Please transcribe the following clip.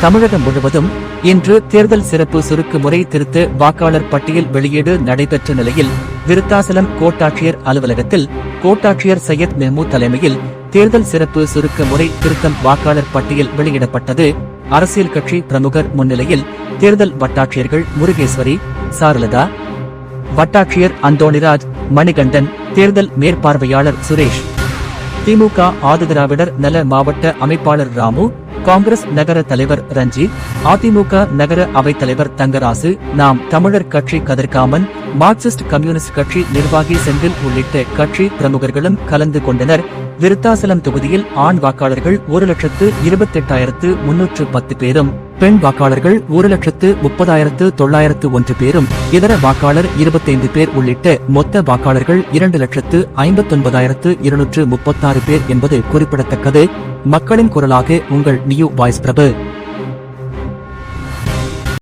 தமிழகம் முழுவதும் இன்று தேர்தல் சிறப்பு சுருக்கு முறை திருத்த வாக்காளர் பட்டியல் வெளியீடு நடைபெற்ற நிலையில் விருத்தாசலம் கோட்டாட்சியர் அலுவலகத்தில் கோட்டாட்சியர் சையத் மெஹமூத் தலைமையில் தேர்தல் சிறப்பு சுருக்க முறை திருத்தம் வாக்காளர் பட்டியல் வெளியிடப்பட்டது. அரசியல் கட்சி பிரமுகர் முன்னிலையில் தேர்தல் வட்டாட்சியர்கள் முருகேஸ்வரி சாரலதா வட்டாட்சியர் அந்தோணிராஜ் மணிகண்டன் தேர்தல் மேற்பார்வையாளர் சுரேஷ் திமுக ஆதிதிராவிடர் நல மாவட்ட அமைப்பாளர் ராமு காங்கிரஸ் நகர தலைவர் ரஞ்சித் அதிமுக நகர அவைத் தலைவர் தங்கராசு நாம் தமிழர் கட்சி கதிர்காமன் மார்க்சிஸ்ட் கம்யூனிஸ்ட் கட்சி நிர்வாகி செந்தில் உள்ளிட்ட கட்சி பிரமுகர்களும் கலந்து கொண்டனர். விருத்தாசலம் தொகுதியில் ஆண் வாக்காளர்கள் ஒரு லட்சத்து இருபத்தெட்டாயிரத்து முன்னூற்று பத்து பேரும். பெண் வாக்காளர்கள் ஒரு லட்சத்து முப்பதாயிரத்து தொள்ளாயிரத்து ஒன்று பேரும் இதர வாக்காளர் இருபத்தைந்து பேர் உள்ளிட்ட மொத்த வாக்காளர்கள் இரண்டு லட்சத்து ஐம்பத்தொன்பதாயிரத்து இருநூற்று முப்பத்தாறு பேர் என்பது குறிப்பிடத்தக்கது. மக்களின் குரலாக உங்கள் நியூ வாய்ஸ் பிரபு.